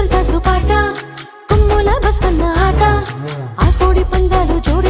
సరదా సుపాట కొమ్ముల బస్వన్న ఆట. ఆ కోడి పందాలు జోడి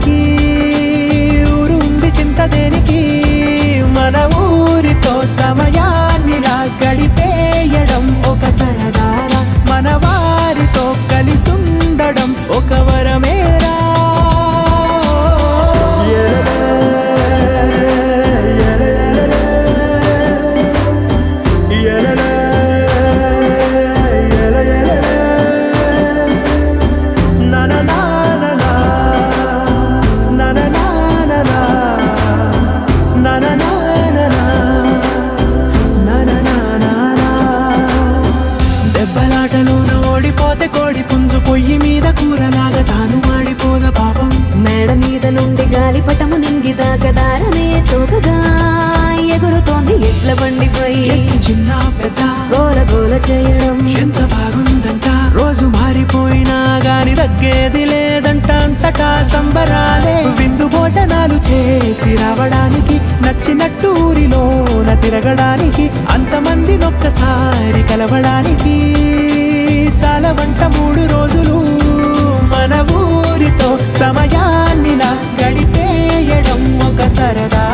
చిన్న పెద్ద గోల గోల చేయడం. ఎంత బాగుందంట? రోజు మారిపోయినా గాని తగ్గేది లేదంట. అంతటా సంబరాలే. విందు భోజనాలు చేసి రావడానికి నచ్చినట్టు ఊరిలోన తిరగడానికి అంతమంది ఒక్కసారి కలవడానికి చాలా వంట మూడు రోజులు మన ఊరితో సమయాన్నిలా గడిపేయడం ఒక సరదా